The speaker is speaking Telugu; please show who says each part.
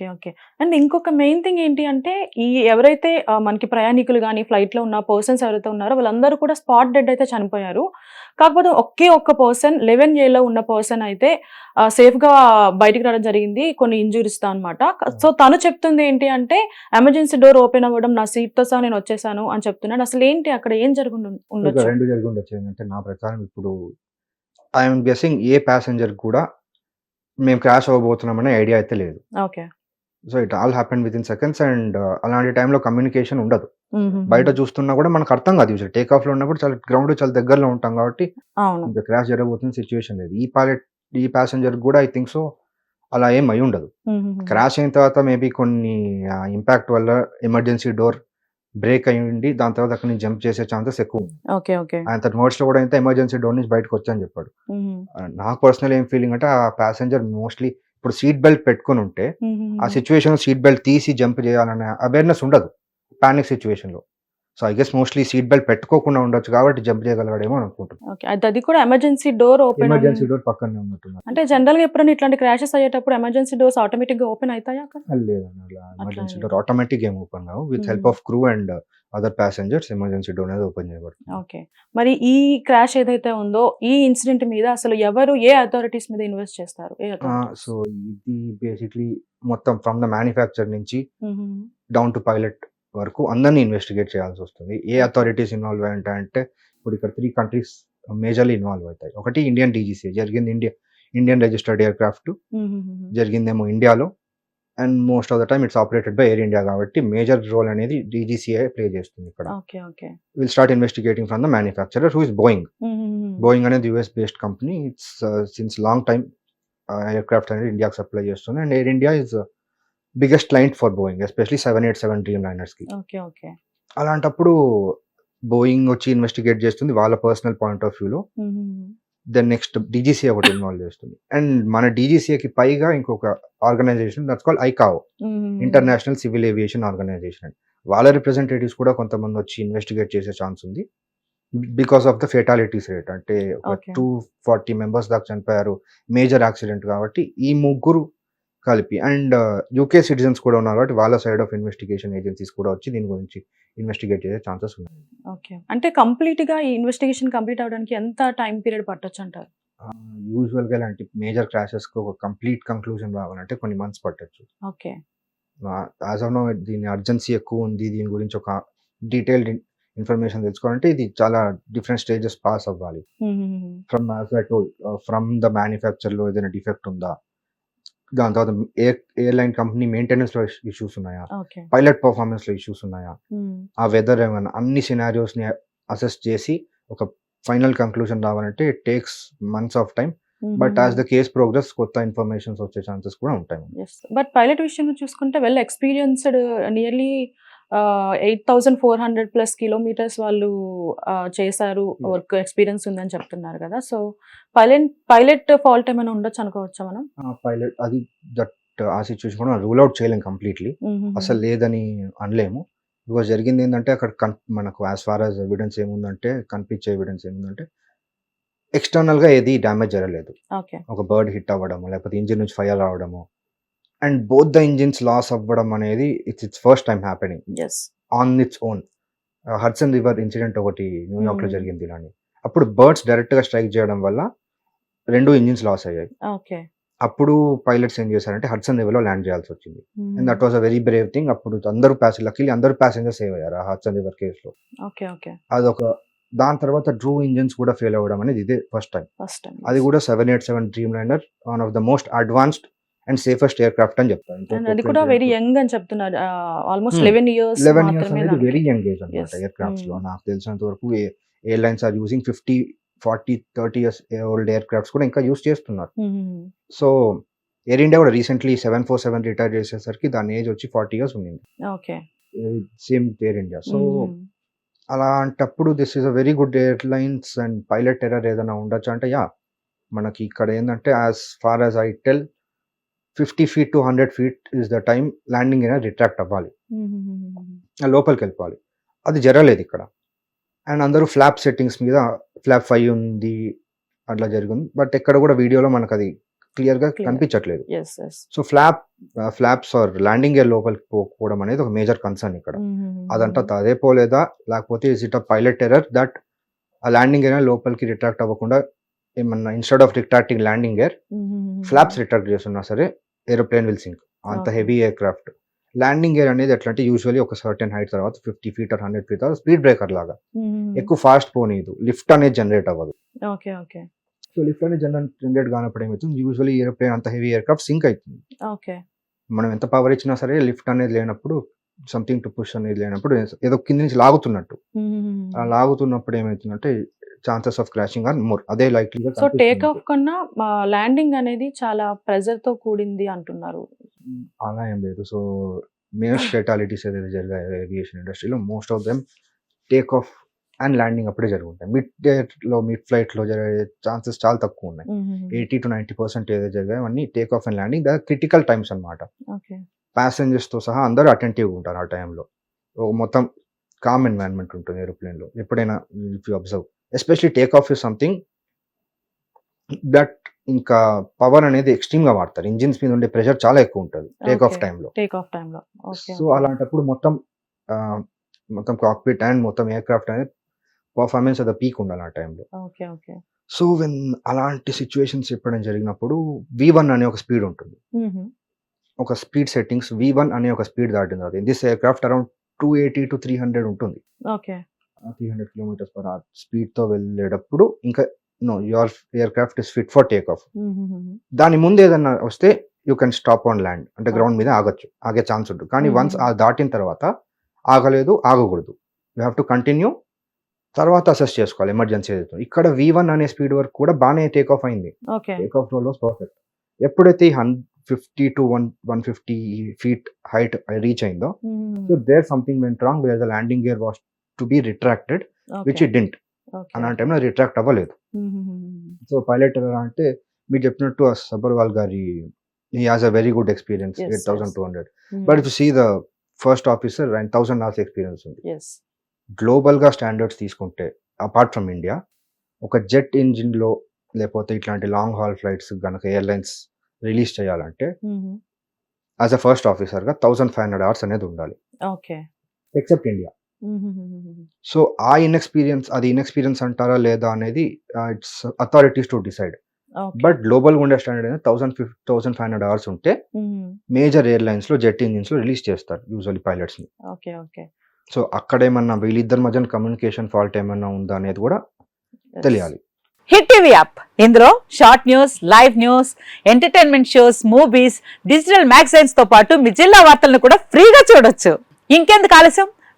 Speaker 1: Okay okay. అండ్ ఇంకొక మెయిన్ థింగ్ ఏంటి అంటే ఈ ఎవరైతే మనకి ప్రయాణికులు కానీ ఫ్లైట్లో ఉన్న పర్సన్స్ ఎవరైతే ఉన్నారో వాళ్ళందరూ కూడా స్పాట్ డెడ్ అయితే చనిపోయారు. కాకపోతే ఒకే ఒక్క పర్సన్ లెవెన్ ఏలో ఉన్న పర్సన్ అయితే ఆ, safe గా బయటికి రావడం జరిగింది కొన్ని ఇంజురీస్తో అనమాట సో తను చెప్తుంది ఏంటి అంటే ఎమర్జెన్సీ డోర్ ఓపెన్ అవ్వడం నా seat తో సహా నేను వచ్చేసాను అని చెప్తున్నాడు. అసలు ఏంటి అక్కడ ఏం జరుగుండు
Speaker 2: ఇక
Speaker 1: ఉండొచ్చు
Speaker 2: రెండు జరిగి ఉండొచ్చు ఏంటంటే నా ప్రకారం ఇప్పుడు ఐఎమ్ గెసింగ్ ఏ ప్యాసింజర్ కూడా మేము క్రాష్ అవ్వబోతున్నామనే ఐడియా అయితే లేదు.
Speaker 1: Okay.
Speaker 2: So it all happen with in seconds and అలాంటి టైంలో కమ్యూనికేషన్ ఉండదు. బయట చూస్తున్నా కూడా మనకు అర్థం కాదు యూజువల్ టేక్ ఆఫ్లో ఉన్నప్పుడు చాలా గ్రౌండ్ చాలా దగ్గరలో ఉంటాం కాబట్టి ఇంకా క్రాష్ జరగబోతున్న సిచ్యువేషన్ లేదు. ఈ పైలట్ ఈ ప్యాసింజర్ కూడా ఐ థింక్ సో అలా ఏం అయి ఉండదు. క్రాష్ అయిన తర్వాత మేబీ కొన్ని ఇంపాక్ట్ వల్ల ఎమర్జెన్సీ డోర్ బ్రేక్ అయి ఉండి దాని తర్వాత అక్కడ నుంచి జంప్ చేసే ఛాన్సెస్ ఎక్కువ ఉంది.
Speaker 1: Okay okay.
Speaker 2: ఆయన తన నోట్స్లో కూడా అయితే ఎమర్జెన్సీ డోర్ నుంచి బయటకు వచ్చని చెప్పాడు. ఆ, నాకు పర్సనల్ ఏం ఫీలింగ్ అంటే ఆ ప్యాసింజర్ మోస్ట్లీ ఇప్పుడు సీట్ బెల్ట్ పెట్టుకుని ఉంటే ఆ సిచ్యువేషన్ సీట్ బెల్ట్ తీసి జంప్ చేయాలనే అవేర్నెస్ ఉండదు. పానిక్ సిచ్యువేషన్లో. So I guess mostly seat belt పెట్టుకోకుండా ఉండొచ్చు కాబట్టి జంప్ చేయగలగాడేమో అని అనుకుంటున్నాను
Speaker 1: ఓకే అది కూడా emergency door open
Speaker 2: emergency door పక్కనే ఉన్నట్టున్నారు
Speaker 1: అంటే జనరల్గా ఎప్పుడైనా ఇట్లాంటి క్రాషెస్ అయ్యేటప్పుడు ఎమర్జెన్సీ డోర్స్ ఆటోమేటిక్గా ఓపెన్ అవుతాయా
Speaker 2: లేదన్న అలా ఎమర్జెన్సీ
Speaker 1: లేదు.
Speaker 2: డోర్ ఆటోమేటిక్ ఏం ఓపెన్ కావు. With help. Of crew and other passengers emergency door అనేది ఓపెన్ చేయబడుతుంది.
Speaker 1: ఓకే. మరి ఈ క్రాష్ ఏదైతే ఉందో ఈ ఇన్సిడెంట్ మీద అసలు ఎవరు ఏ అథారిటీస్ మీద ఇన్వెస్ట్ చేస్తారు?
Speaker 2: సో ఇది బేసిక్లీ మొత్తం ఫ్రమ్ ద మ్యానుఫ్యాక్చర్ నుంచి. డౌన్ టు పైలట్ వరకు అందరినీ ఇన్వెస్టిగేట్ చేయాల్సి వస్తుంది. ఏ అథారిటీస్ ఇన్వాల్వ్ అయ్యాయంటే అంటే ఇప్పుడు ఇక్కడ త్రీ కంట్రీస్ మేజర్లీ ఇన్వాల్వ్ అవుతాయి. ఒకటి ఇండియన్ డీజీసీ జరిగింది ఇండియా. Indian registered aircraft. జరిగిందేమో ఇండియాలో. And most of the time it's operated by Air India కాబట్టి మేజర్ రోల్ అనేది డీజీసీఐ ప్లే చేస్తుంది ఇక్కడ. Will start investigating from the manufacturer who is Boeing. Boeing అనేది US based company it's since long time aircraft అనేది ఇండియాకి సప్లై చేస్తుంది. And Air India is biggest client for Boeing especially seven eight seven dream లైనర్స్కి.
Speaker 1: Okay okay.
Speaker 2: అలాంటప్పుడు బోయింగ్ వచ్చి ఇన్వెస్టిగేట్ చేస్తుంది వాళ్ళ పర్సనల్ పాయింట్ ఆఫ్ వ్యూలో. దెన్ నెక్స్ట్ డీజీసీ ఒకటి ఇన్వాల్వ్ చేస్తుంది అండ్ మన డీజీసీకి పైగా ఇంకొక organisation that's call ICAO
Speaker 1: mm.
Speaker 2: International civil aviation organisation వాళ్ళ రిప్రజెంటేటివ్స్ కూడా కొంతమంది వచ్చి ఇన్వెస్టిగేట్ చేసే ఛాన్స్ ఉంది because of the fatalities rate అంటే. టూ ఫార్టీ మెంబర్స్ దాకా చనిపోయారు మేజర్ యాక్సిడెంట్ కాబట్టి ఈ ముగ్గురు కలిపి. అండ్ యూకే సిటిజన్స్ కూడా ఉన్నారు కాబట్టి వాళ్ళ సైడ్ ఆఫ్ ఇన్వెస్టిగేషన్ ఏజెన్సీస్ కూడా వచ్చి దీని గురించి ఇన్వెస్టిగేట్ చేసే ఛాన్సెస్ ఉన్నాయి.
Speaker 1: ఓకే అంటే కంప్లీట్గా ఈ ఇన్వెస్టిగేషన్ కంప్లీట్ అవడానికి ఎంత టైం పీరియడ్ పట్టొచ్చు అంటారు?
Speaker 2: యూజువల్గా ఇలాంటి మేజర్ క్రాషెస్కి ఒక కంప్లీట్ కంక్లూజన్ రావాలంటే కొన్ని మంత్స్ పట్టొచ్చు.
Speaker 1: ఓకే
Speaker 2: యాజ్ ఆఫ్ నో దీని అర్జెన్సీ ఎక్కువ ఉంది దీని గురించి ఒక డీటెయిల్డ్ ఇన్ఫర్మేషన్ తెలుసుకోవాలంటే ఇది చాలా డిఫరెంట్ స్టేజెస్ పాస్ అవ్వాలి. From as I told from the మ్యానుఫ్యాక్చర్లో ఏదైనా డిఫెక్ట్ ఉందా? దాని తర్వాత ఎయిర్ ఎయిర్లైన్ కంపెనీ మెయింటెనెన్స్లో ఇష్యూస్ ఉన్నాయా? పైలట్ పర్ఫార్మెన్స్లో ఇష్యూస్ ఉన్నాయా?
Speaker 1: మ్మ్.
Speaker 2: ఆ వెదర్ ఏమైనా అన్ని సినారియోస్ని అసెస్ చేసి ఒక ఫైనల్ కంక్లూజన్ రావాలంటే it takes months of time but as the case progress కొత్త ఇన్ఫర్మేషన్స్ వచ్చే ఛాన్సెస్ కూడా ఉంటాయి.
Speaker 1: బట్ పైలట్ విషయంలో చూసుకుంటే well experienced nearly eight thousand four hundred plus kilometres వాళ్ళు చేశారు. వర్క్ ఎక్స్పీరియన్స్ ఉందని చెప్తున్నారు కదా. సో పైలట్ పైలట్ ఫాల్ట్ ఏమైనా ఉండొచ్చు అనుకోవచ్చా మనం?
Speaker 2: పైలట్ అది దట్ ఆ సిచ్యువేషన్ కూడా రూల్ అవుట్ చేయలేం కంప్లీట్లీ. అసలు లేదని అనలేము. బికాస్ జరిగింది ఏంటంటే అక్కడ కన్ మనకు యాజ్ ఫార్ యాజ్ ఎవిడెన్స్ ఏముందంటే కనిపించే ఎవిడెన్స్ ఏముందంటే ఎక్స్టర్నల్గా ఏది డ్యామేజ్ జరగలేదు.
Speaker 1: ఓకే.
Speaker 2: ఒక బర్డ్ హిట్ అవ్వడము లేకపోతే ఇంజిన్ నుంచి ఫైర్ రావడము and both the engines loss అవ్వడం అనేది it's it's first time happening. On it's own. Hudson river incident ఒకటి న్యూయార్క్లో
Speaker 1: Hmm.
Speaker 2: జరిగింది ఇలాని. అప్పుడు బర్డ్స్ డైరెక్ట్గా స్ట్రైక్ చేయడం వల్ల రెండు ఇంజిన్స్ లాస్ అయ్యాయి. అప్పుడు పైలట్స్ ఏం చేశారంటే హడ్సన్ రివర్లో ల్యాండ్ చేయాల్సి వచ్చింది. And that was a very brave thing. అప్పుడు అందరూ ప్యాసింజర్ లక్కీలీ అందరూ ప్యాసింజర్ సేవ్ అయ్యారు ఆ హడ్సన్ రివర్ కేస్లో
Speaker 1: ఓకే ఓకే.
Speaker 2: అదొక దాని తర్వాత డ్రూ ఇంజిన్స్ కూడా ఫెయిల్ అవ్వడం అనేది ఇదే ఫస్ట్ టైం అది కూడా seven eight seven dreamliner one of the most advanced and safest aircraft అని చెప్తాను
Speaker 1: అది కూడా వెరీ యంగ్ అని చెప్తున్నారు almost. Eleven years
Speaker 2: eleven years అనేది. వెరీ యంగ్ ఏజ్ అనమాట. ఎయిర్ క్రాఫ్ట్స్లో
Speaker 1: Hmm.
Speaker 2: నాకు తెలిసినంత వరకు airlines are using fifty forty thirty years old aircrafts కూడా ఇంకా యూస్ చేస్తున్నారు. సో ఎయిర్ ఇండియా కూడా recently seven four seven retire చేసేసరికి దాని ఏజ్ వచ్చి ఫార్టీ ఇయర్స్ ఉండింది
Speaker 1: okay
Speaker 2: same Air India so. అలాంటప్పుడు this is a very good airlines and pilot error ఏదైనా ఉండొచ్చు అంటే యా మనకి ఇక్కడ ఏంటంటే as far as I tell fifty feet to hundred feet is the time landing అయినా రిట్రాక్ట్ అవ్వాలి. లోపలికి వెళ్ళిపోవాలి. అది జరగలేదు ఇక్కడ. అండ్ అందరూ ఫ్లాప్ సెట్టింగ్స్ మీద ఫ్లాప్ ఫైవ్ ఉంది అట్లా జరిగింది. బట్ ఎక్కడ కూడా వీడియోలో మనకు అది క్లియర్గా
Speaker 1: Clear.
Speaker 2: కనిపించట్లేదు. So flap flaps or landing gear లోపలికి పోకపోవడం అనేది ఒక మేజర్ కన్సర్న్ ఇక్కడ. అదంతా అదే పోలేదా? లేకపోతే is it a pilot error that ఆ ల్యాండింగ్ గేర్ లోపలికి రిట్రాక్ట్ అవ్వకుండా ఏమన్నా instead of retracting landing gear flaps retract చేస్తున్నా సరే ఏరోప్లేన్ విల్ సింక్. అంత. Heavy aircraft landing gear అనేది ఎట్లా అంటే యూజువల్లీ ఒక సర్టెన్ హైట్ తర్వాత fifty feet or hundred feet speed breaker లాగా. ఎక్కువ ఫాస్ట్ పోనీదు లిఫ్ట్ అనేది జనరేట్ అవ్వదు.
Speaker 1: Okay okay.
Speaker 2: సో లిఫ్ట్ అనేది జనరేట్ జనరేట్ కానప్పుడు ఏమవుతుంది? యూజువల్లీ ఏరోప్లేన్ అంత హెవీ ఎయిర్ క్రాఫ్ట్ సింక్ అవుతుంది
Speaker 1: ఓకే.
Speaker 2: మనం ఎంత పవర్ ఇచ్చినా సరే లిఫ్ట్ అనేది లేనప్పుడు సంథింగ్ టు పుష్ అనేది లేనప్పుడు ఏదో కింద నుంచి లాగుతున్నట్టు. ఆ లాగుతున్నప్పుడు ఏమవుతుందంటే chances of crashing are more అదే లైక్లీ
Speaker 1: సో టేక్ ఆఫ్ కన్నా ల్యాండింగ్ అనేది చాలా ప్రెజర్తో కూడింది అంటున్నారు.
Speaker 2: అలా ఏం లేదు. సో మేస్ ఫెటాలిటీస్ ఏదైతే జరిగాయో ఏవియేషన్ ఇండస్ట్రీలో most of them take off and landing అప్పుడే జరుగుతాయి మిడ్లో మిడ్ ఫ్లైట్లో జరిగే ఛాన్సెస్ చాలా తక్కువ ఉన్నాయి. ఎయిటీ టు నైన్టీ పర్సెంట్ ఏదైతే జరిగాయో అన్ని take off and landing the critical times అన్నమాట.
Speaker 1: ఓకే.
Speaker 2: Passengers తో సహా అందరూ అటెంటివ్గా ఉంటారు ఆ టైంలో మొత్తం కామ్ ఎన్వైరన్మెంట్ ఉంటుంది aeroplane లో. ఎప్పుడైనా if you observe especially take off is something that ఇంకా పవర్ అనేది extreme గా వాడతారు. ఇంజిన్స్ మీద ఉండే ప్రెషర్ చాలా ఎక్కువ ఉంటుంది టేక్ ఆఫ్. టైంలో
Speaker 1: టేక్ ఆఫ్ టైంలో ఓకే
Speaker 2: సో అలాంటప్పుడు మొత్తం మొత్తం కాక్పిట్ అండ్ మొత్తం ఎయిర్ క్రాఫ్ట్ అనేది పర్ఫార్మెన్స్ అది పీక్ ఉండాలి ఆ టైంలో సో వెన్ అలాంటి సిచ్యువేషన్స్ ఎప్పుడైనా జరిగినప్పుడు వి వన్ అనే ఒక స్పీడ్ ఉంటుంది. ఒక స్పీడ్ సెట్టింగ్స్ వి వన్ అనే ఒక స్పీడ్ దాటింది. అది this aircraft around two eighty to three hundred ఉంటుంది.
Speaker 1: Okay
Speaker 2: three hundred kilometres per hour స్పీడ్తో వెళ్ళేటప్పుడు ఇంకా know your aircraft is fit for take off దాని ముందు ఏదన్నా వస్తే you can stop on land అంటే గ్రౌండ్ మీద ఆగొచ్చు ఆగే ఛాన్స్ ఉంటుంది. కానీ. వన్స్ ఆ దాటిన తర్వాత ఆగలేదు ఆగకూడదు. యూ హ్యావ్ టు కంటిన్యూ తర్వాత అసెస్ చేసుకోవాలి ఎమర్జెన్సీ ఏదైతే ఇక్కడ వి వన్ అనే స్పీడ్ వరకు కూడా బాగానే టేక్ ఆఫ్ అయింది. Take off roll was perfect ఎప్పుడైతే ఈ fifty to one one fifty feet height reach అయిందో so there something went wrong where the landing gear was to be retracted which it didn't అలాంటి టైంలో రిట్రాక్ట్ అవ్వలేదు. సో పైలట్ ఎలా అంటే మీరు చెప్పినట్టు ఆ సబర్వాల్ గారి he has a very good experience eight thousand. Two hundred but if see the first officer and thousand hours experience ఉంది.
Speaker 1: ఎస్
Speaker 2: గ్లోబల్గా స్టాండర్డ్స్ తీసుకుంటే అపార్ట్ ఫ్రమ్ ఇండియా ఒక జెట్ ఇంజిన్లో లేకపోతే ఇట్లాంటి లాంగ్ హాల్ ఫ్లైట్స్ గనక ఎయిర్లైన్స్ రిలీజ్ చేయాలంటే యాజ్ అ ఫస్ట్ ఆఫీసర్గా థౌసండ్ ఫైవ్ హండ్రెడ్ అవర్స్ అనేది ఉండాలి.
Speaker 1: ఓకే
Speaker 2: ఎక్సెప్ట్ ఇండియా సో ఆ ఇన్ఎక్స్పీరియన్స్ అది ఇన్ఎక్స్పీరియన్స్ అంటారా లేదా అనేది it's authorities to decide but global ఉండే స్టాండర్డ్ అనేది thousand fif thousand five hundred hours ఉంటే మేజర్ ఎయిర్లైన్స్లో జెట్ ఇంజిన్స్లో రిలీజ్ చేస్తారు యూజువల్లీ పైలట్స్ని.
Speaker 1: ఓకే ఓకే
Speaker 2: సో అక్కడ ఏమన్నా వీళ్ళిద్దరి మధ్యన కమ్యూనికేషన్ ఫాల్ట్ ఏమన్నా ఉందా అనేది కూడా తెలియాలి.
Speaker 3: హిట్ టీవీ యాప్ ఇందులో short news live news entertainment shows movies digital మ్యాగజైన్స్తో పాటు మీ జిల్లా వార్తలను కూడా ఫ్రీగా చూడొచ్చు. ఇంకెందుకు ఆలస్యం?